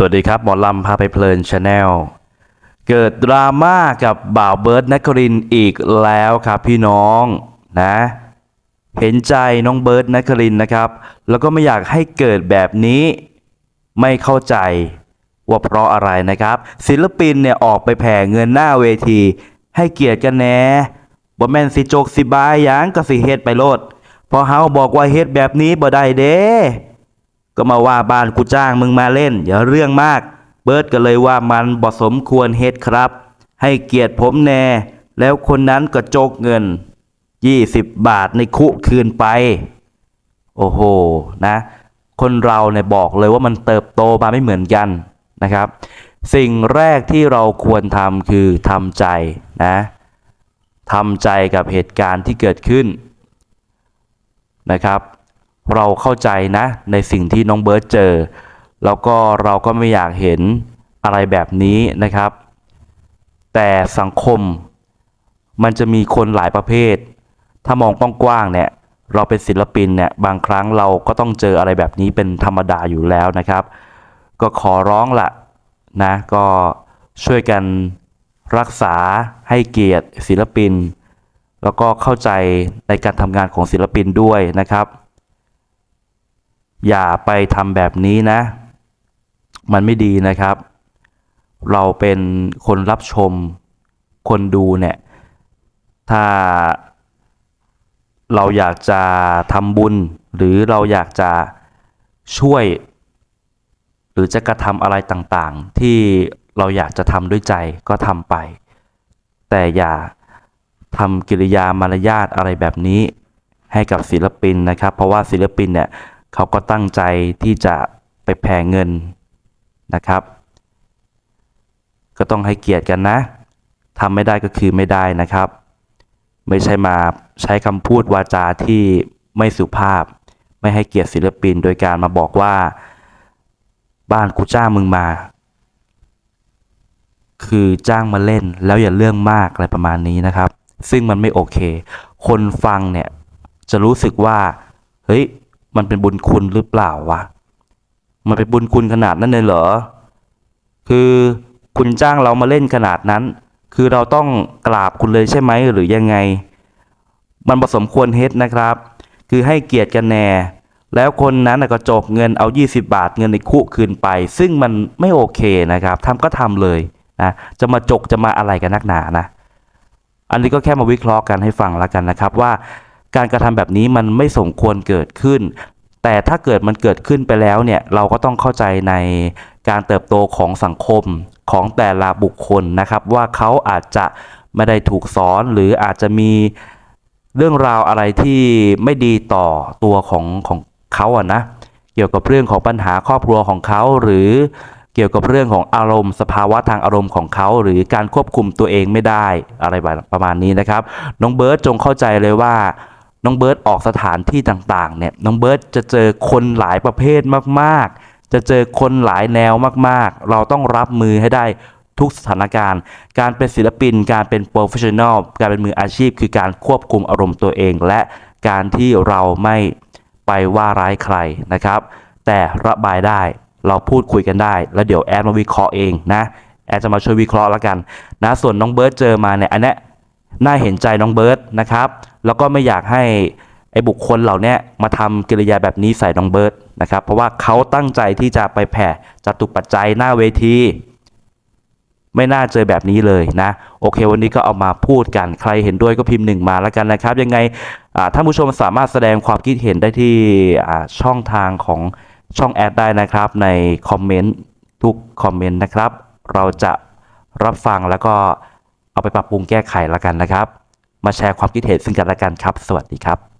สวัสดีครับ หมอลำพาไปเพลินชาแนลเกิดดราม่ากับบ่าวเบิร์ดนครินอีกแล้วครับพี่น้องนะ เห็นใจน้องเบิร์ดนครินนะครับ แล้วก็ไม่อยากให้เกิดแบบนี้ ไม่เข้าใจว่าเพราะอะไรนะครับ ศิลปินเนี่ยออกไปแผ่เงินหน้าเวที ให้เกียรติกันแน่บ่แม่นสิโจกสิบายยังก็สิเฮ็ดไปโลดพอเฮาบอกว่าเฮ็ดแบบนี้บ่ได้เด้ ก็มาว่าบ้านกูจ้างมึงมาเล่น อย่าเรื่องมาก เบิร์ดก็เลยว่ามันบ่สมควรเฮ็ดครับ ให้เกียรติผมแน่ แล้วคนนั้นก็โจกเงิน 20 บาทในคุคืนไป โอ้โหนะ คนเราเนี่ยบอกเลยว่ามันเติบโตมาไม่เหมือนกันนะครับ สิ่งแรกที่เราควรทำคือทำใจนะทำใจกับเหตุการณ์ที่เกิดขึ้นนะครับ เราเข้าใจนะ ในสิ่งที่น้องเบิร์ตเจอ แล้วก็เราก็ไม่อยากเห็นอะไรแบบนี้นะครับ แต่สังคมมันจะมีคนหลายประเภท ถ้ามองกว้างๆเนี่ยเราเป็นศิลปินเนี่ยบางครั้งเราก็ต้องเจออะไรแบบนี้เป็นธรรมดาอยู่แล้วนะครับ ก็ขอร้องละนะก็ช่วยกันรักษาให้เกียรติศิลปิน แล้วก็เข้าใจในการทำงานของศิลปินด้วยนะครับ อย่าไปทำแบบนี้นะ มันไม่ดีนะครับ เราเป็นคนรับชม คนดูเนี่ย ถ้าเราอยากจะทำบุญ หรือเราอยากจะช่วย หรือจะกระทำอะไรต่างๆ ที่เราอยากจะทำด้วยใจก็ทำไป แต่อย่าทำกิริยามารยาทอะไรแบบนี้ให้กับศิลปินนะครับ เพราะว่าศิลปินเนี่ย เขาก็ตั้งใจที่จะไปแผ่เงินนะครับ ก็ต้องให้เกียรติกันนะทำไม่ได้ก็คือไม่ได้นะครับ ไม่ใช่มาใช้คำพูดวาจาที่ไม่สุภาพ ไม่ให้เกียรติศิลปิน โดยการมาบอกว่า บ้านกูจ้างมึงมา คือจ้างมาเล่นแล้วอย่าเรื่องมากอะไรประมาณนี้นะครับ ซึ่งมันไม่โอเค คนฟังเนี่ยจะรู้สึกว่า เฮ้ย มันเป็นบุญคุณหรือเปล่าวะ มันเป็นบุญคุณขนาดนั้นเลยเหรอ คือคุณจ้างเรามาเล่นขนาดนั้น คือเราต้องกราบคุณเลยใช่ไหมหรือยังไง มันผสมควรเฮ็ดนะครับ คือให้เกียรติกันแน่ แล้วคนนั้นก็จกเงินเอา 20 บาทเงินในคุคืนไป ซึ่งมันไม่โอเคนะครับทำก็ทำเลยนะจะมาจกจะมาอะไรกันนักหนานะ อันนี้ก็แค่มาวิเคราะห์กันให้ฟังแล้วกันนะครับว่า การกระทำแบบนี้มันไม่สมควรเกิดขึ้น แต่ถ้าเกิดมันเกิดขึ้นไปแล้วเนี่ยเราก็ต้องเข้าใจในการเติบโตของสังคมของแต่ละบุคคลนะครับ ว่าเขาอาจจะไม่ได้ถูกสอนหรืออาจจะมีเรื่องราวอะไรที่ไม่ดีต่อตัวของของเขาอะนะเกี่ยวกับเรื่องของปัญหาครอบครัวของเขาหรือเกี่ยวกับเรื่องของอารมณ์ สภาวะทางอารมณ์ของเขา หรือการควบคุมตัวเองไม่ได้อะไรประมาณนี้นะครับ น้องเบิร์ตจงเข้าใจเลยว่า น้องเบิร์ตออกสถานที่ต่างๆเนี่ยน้องเบิร์ตจะเจอคนหลายประเภทมากๆ จะเจอคนหลายแนวมากๆ เราต้องรับมือให้ได้ทุกสถานการณ์ การเป็นศิลปิน การเป็นโปรเฟชชั่นอลการเป็นมืออาชีพ คือการควบคุมอารมณ์ตัวเอง และการที่เราไม่ไปว่าร้ายใครนะครับ แต่ระบายได้เราพูดคุยกันได้ แล้วเดี๋ยวแอดมาวิเคราะห์เองนะแอดจะมาช่วยวิเคราะห์แล้วกันนะส่วนน้องเบิร์ตเจอมาเนี่ยอันเนี้ยน่าเห็นใจน้องเบิร์ตนะครับแล้วก็ไม่อยากให้ไอ้บุคคลเหล่านี้มาทำกิริยาแบบนี้ใส่น้องเบิร์ตนะครับ เพราะว่าเขาตั้งใจที่จะไปแผ่จตุปัจจัยหน้าเวที ไม่น่าเจอแบบนี้เลยนะ โอเค วันนี้ก็เอามาพูดกัน ใครเห็นด้วยก็พิมพ์หนึ่งมาแล้วกันนะครับ ยังไงอ่าท่านผู้ชมสามารถแสดงความคิดเห็นได้ที่ช่องทางของช่องแอดได้นะครับ ในคอมเมนต์ทุกคอมเมนต์นะครับ เราจะรับฟังแล้วก็เอาไปปรับปรุงแก้ไขแล้วกันนะครับ มาแชร์ความคิดเห็นซึ่งกันและกันครับ สวัสดีครับ